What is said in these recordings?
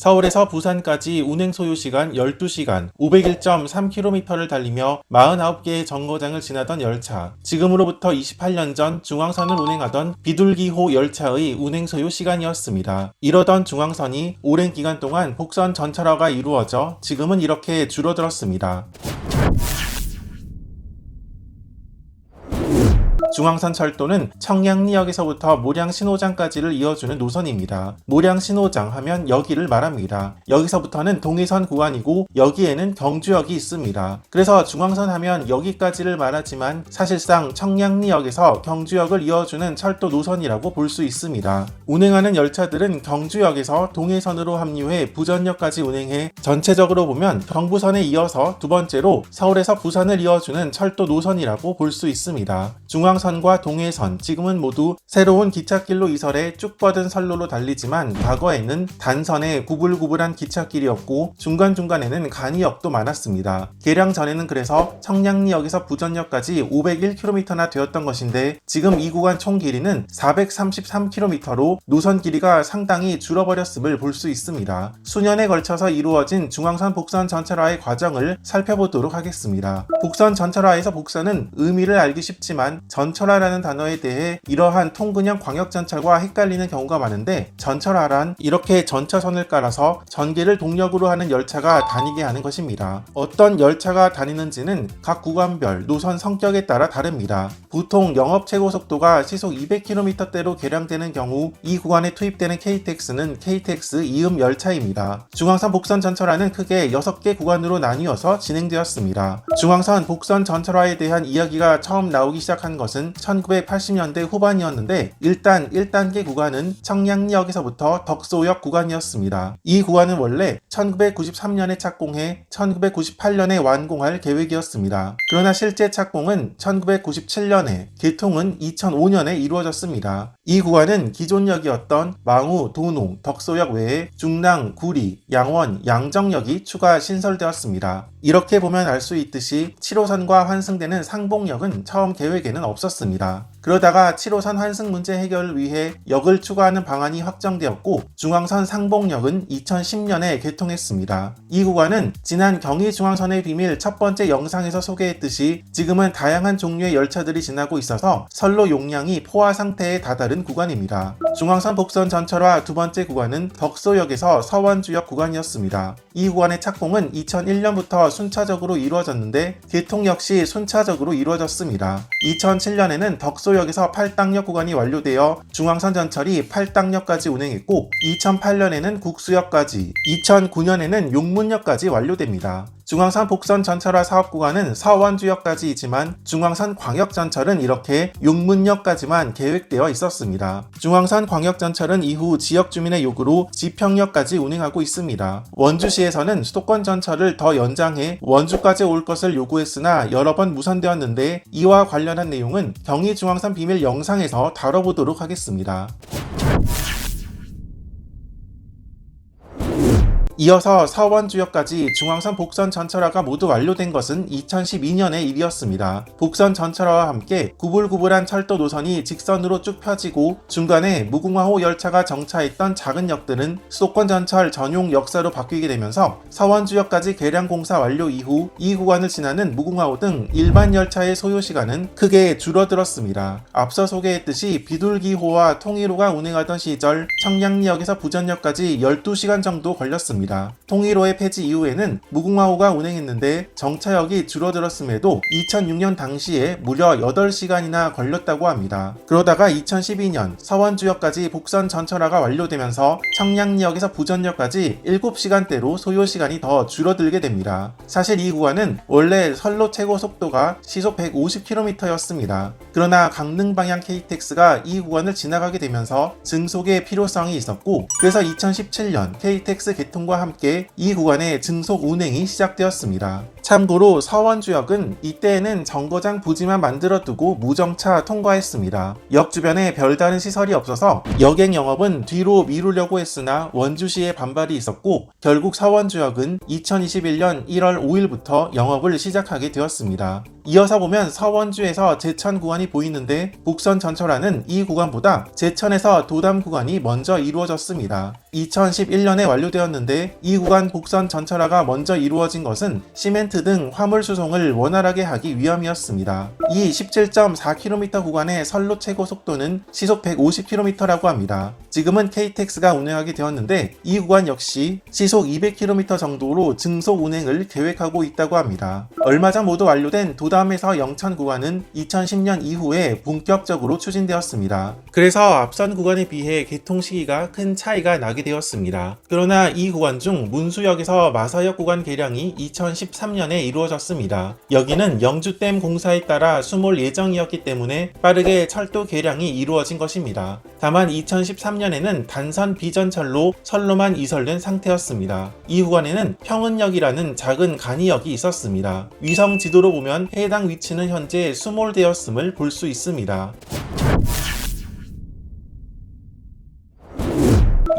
서울에서 부산까지 운행 소요 시간 12시간 501.3km를 달리며 49개의 정거장을 지나던 열차. 지금으로부터 28년 전 중앙선을 운행하던 비둘기호 열차의 운행 소요 시간이었습니다. 이러던 중앙선이 오랜 기간 동안 복선 전철화가 이루어져 지금은 이렇게 줄어들었습니다. 중앙선 철도는 청량리역에서부터 모량 신호장까지를 이어주는 노선입니다. 모량 신호장 하면 여기를 말합니다. 여기서부터는 동해선 구간이고 여기에는 경주역이 있습니다. 그래서 중앙선 하면 여기까지를 말하지만 사실상 청량리역에서 경주역을 이어주는 철도 노선이라고 볼 수 있습니다. 운행하는 열차들은 경주역에서 동해선으로 합류해 부전역까지 운행해 전체적으로 보면 경부선에 이어서 두 번째로 서울에서 부산을 이어주는 철도 노선이라고 볼 수 있습니다. 중앙선 과 동해선 지금은 모두 새로운 기찻길로 이설해 쭉 뻗은 선로로 달리지만 과거에는 단선에 구불구불한 기찻길이었고 중간중간에는 간이역도 많았습니다. 개량 전에는 그래서 청량리역에서 부전역까지 501km나 되었던 것인데 지금 이 구간 총 길이는 433km로 노선 길이가 상당히 줄어버렸음을 볼 수 있습니다. 수년에 걸쳐서 이루어진 중앙선 복선 전철화의 과정을 살펴보도록 하겠습니다. 복선 전철화에서 복선은 의미를 알기 쉽지만 전 철화라는 단어에 대해 이러한 통근형 광역전철과 헷갈리는 경우가 많은데 전철화란 이렇게 전차선을 깔아서 전기를 동력으로 하는 열차가 다니게 하는 것입니다. 어떤 열차가 다니는지는 각 구간별 노선 성격에 따라 다릅니다. 보통 영업 최고 속도가 시속 200km대로 계량되는 경우 이 구간에 투입되는 KTX는 KTX 이음 열차입니다. 중앙선 복선 전철화는 크게 6개 구간으로 나뉘어서 진행되었습니다. 중앙선 복선 전철화에 대한 이야기가 처음 나오기 시작한 것은 1980년대 후반이었는데 일단 1단계 구간은 청량리역에서부터 덕소역 구간이었습니다. 이 구간은 원래 1993년에 착공해 1998년에 완공할 계획이었습니다. 그러나 실제 착공은 1997년에, 개통은 2005년에 이루어졌습니다. 이 구간은 기존역이었던 망우, 도농, 덕소역 외에 중랑, 구리, 양원, 양정역이 추가 신설되었습니다. 이렇게 보면 알 수 있듯이 7호선과 환승되는 상봉역은 처음 계획에는 없었습니다. 그러다가 7호선 환승 문제 해결을 위해 역을 추가하는 방안이 확정되었고 중앙선 상봉역은 2010년에 개통했습니다. 이 구간은 지난 경의중앙선의 비밀 첫 번째 영상에서 소개했듯이 지금은 다양한 종류의 열차들이 지나고 있어서 선로 용량이 포화 상태에 다다른 구간입니다. 중앙선 복선 전철화 두 번째 구간은 덕소역에서 서원주역 구간이었습니다. 이 구간의 착공은 2001년부터 순차적으로 이루어졌는데 개통 역시 순차적으로 이루어졌습니다. 2007년에는 덕소역에서 팔당역 구간이 완료되어 중앙선 전철이 팔당역까지 운행했고 2008년에는 국수역까지 2009년에는 용문역까지 완료됩니다. 중앙선 복선 전철화 사업 구간은 서원주역까지 이지만 중앙선 광역전철은 이렇게 용문역까지만 계획되어 있었습니다. 중앙선 광역전철은 이후 지역 주민의 요구로 지평역까지 운행하고 있습니다. 원주시에서는 수도권 전철을 더 연장해 원주까지 올 것을 요구했으나 여러 번 무산되었는데 이와 관련한 내용은 경의중앙선 비밀 영상에서 다뤄보도록 하겠습니다. 이어서 서원주역까지 중앙선 복선 전철화가 모두 완료된 것은 2012년의 일이었습니다. 복선 전철화와 함께 구불구불한 철도 노선이 직선으로 쭉 펴지고 중간에 무궁화호 열차가 정차했던 작은 역들은 수도권 전철 전용 역사로 바뀌게 되면서 서원주역까지 개량 공사 완료 이후 이 구간을 지나는 무궁화호 등 일반 열차의 소요 시간은 크게 줄어들었습니다. 앞서 소개했듯이 비둘기호와 통일호가 운행하던 시절 청량리역에서 부전역까지 12시간 정도 걸렸습니다. 통일호의 폐지 이후에는 무궁화호가 운행했는데 정차역이 줄어들었음에도 2006년 당시에 무려 8시간이나 걸렸다고 합니다. 그러다가 2012년 서원주역까지 복선 전철화가 완료되면서 청량리역에서 부전역까지 7시간대로 소요 시간이 더 줄어들게 됩니다. 사실 이 구간은 원래 선로 최고 속도가 시속 150km였습니다. 그러나 강릉 방향 KTX가 이 구간을 지나가게 되면서 증속의 필요성이 있었고 그래서 2017년 KTX 개통과 함께 이 구간의 증속 운행이 시작되었습니다. 참고로 서원주역은 이때에는 정거장 부지만 만들어 두고 무정차 통과했습니다. 역 주변에 별다른 시설이 없어서 여객 영업은 뒤로 미루려고 했으나 원주시의 반발이 있었고 결국 서원주역은 2021년 1월 5일부터 영업을 시작하게 되었습니다. 이어서 보면 서원주에서 제천 구간이 보이는데 북선 전철화는 이 구간보다 제천에서 도담 구간이 먼저 이루어졌습니다. 2011년에 완료되었는데 이 구간 북선 전철화가 먼저 이루어진 것은 시멘 트 등 화물 수송을 원활하게 하기 위함이었습니다. 이 17.4km 구간의 선로 최고 속도는 시속 150km라고 합니다. 지금은 KTX가 운행하게 되었는데 이 구간 역시 시속 200km 정도로 증속 운행을 계획하고 있다고 합니다. 얼마 전 모두 완료된 도담에서 영천 구간은 2010년 이후에 본격적으로 추진되었습니다. 그래서 앞선 구간에 비해 개통 시기가 큰 차이가 나게 되었습니다. 그러나 이 구간 중 문수역에서 마사역 구간 개량이 2013년 에 이루어졌습니다. 여기는 영주댐 공사에 따라 수몰 예정이었기 때문에 빠르게 철도 개량이 이루어진 것입니다. 다만 2013년에는 단선 비전철로 선로만 이설된 상태였습니다. 이 구간에는 평은역이라는 작은 간이역이 있었습니다. 위성 지도로 보면 해당 위치는 현재 수몰되었음을 볼 수 있습니다.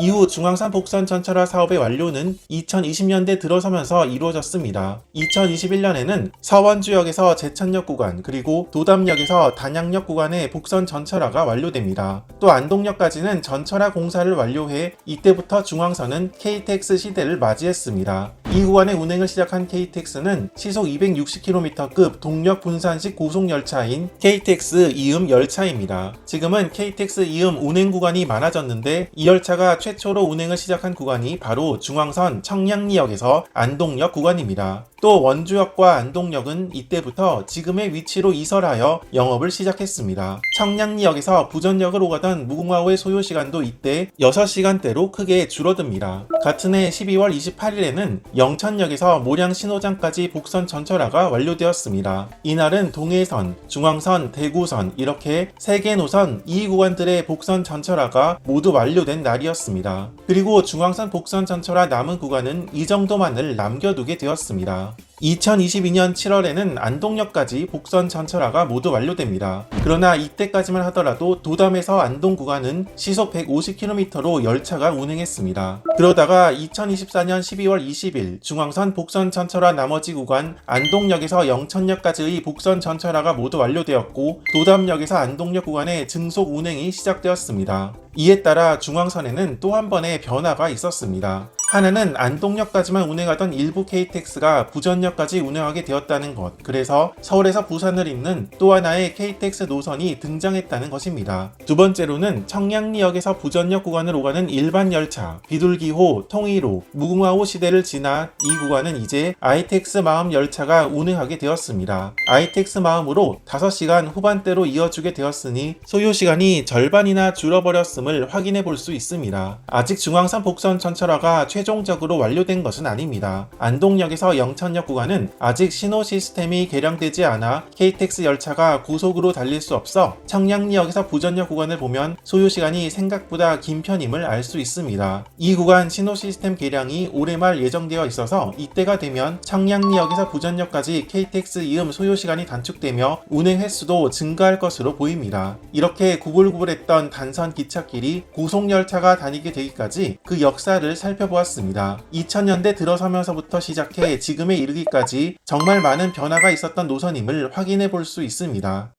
이후 중앙선 복선 전철화 사업의 완료는 2020년대 들어서면서 이루어졌습니다. 2021년에는 서원주역에서 제천역 구간 그리고 도담역에서 단양역 구간의 복선 전철화가 완료됩니다. 또 안동역까지는 전철화 공사를 완료해 이때부터 중앙선은 KTX 시대를 맞이했습니다. 이 구간의 운행을 시작한 KTX는 시속 260km급 동력 분산식 고속열차인 KTX 이음 열차입니다. 지금은 KTX 이음 운행 구간이 많아졌는데 이 열차가 최 초로 운행을 시작한 구간이 바로 중앙선 청량리역에서 안동역 구간입니다. 또 원주역과 안동역은 이때부터 지금의 위치로 이설하여 영업을 시작했습니다. 청량리역에서 부전역으로 가던 무궁화호의 소요 시간도 이때 6시간대로 크게 줄어듭니다. 같은 해 12월 28일에는 영천역에서 모량 신호장까지 복선 전철화가 완료되었습니다. 이날은 동해선, 중앙선, 대구선 이렇게 3개 노선 2구간들의 복선 전철화가 모두 완료된 날이었습니다. 그리고 중앙선 복선 전철화 남은 구간은 이 정도만을 남겨두게 되었습니다. 2022년 7월에는 안동역까지 복선 전철화가 모두 완료됩니다. 그러나 이때까지만 하더라도 도담에서 안동 구간은 시속 150km로 열차가 운행했습니다. 그러다가 2024년 12월 20일 중앙선 복선 전철화 나머지 구간 안동역에서 영천역까지의 복선 전철화가 모두 완료되었고 도담역에서 안동역 구간의 증속 운행이 시작되었습니다. 이에 따라 중앙선에는 또 한 번의 변화가 있었습니다. 하나는 안동역까지만 운행하던 일부 KTX가 부전역까지 운행하게 되었다는 것. 그래서 서울에서 부산을 잇는 또 하나의 KTX 노선이 등장했다는 것입니다. 두 번째로는 청량리역에서 부전역 구간을 오가는 일반 열차, 비둘기호, 통일호, 무궁화호 시대를 지나 이 구간은 이제 ITX 마음 열차가 운행하게 되었습니다. ITX 마음으로 5시간 후반대로 이어주게 되었으니 소요 시간이 절반이나 줄어버렸음을 확인해 볼 수 있습니다. 아직 중앙선 복선 전철화가 최 종적으로 완료된 것은 아닙니다. 안동역에서 영천역 구간은 아직 신호 시스템이 개량되지 않아 KTX 열차가 고속으로 달릴 수 없어 청량리역에서 부전역 구간을 보면 소요 시간이 생각보다 긴 편임을 알 수 있습니다. 이 구간 신호 시스템 개량이 올해 말 예정되어 있어서 이때가 되면 청량리역에서 부전역까지 KTX 이음 소요 시간이 단축되며 운행 횟수도 증가할 것으로 보입니다. 이렇게 구불구불했던 단선 기찻길이 고속열차가 다니게 되기까지 그 역사를 살펴보았 습니다. 2000년대 들어서면서부터 시작해 지금에 이르기까지 정말 많은 변화가 있었던 노선임을 확인해 볼 수 있습니다.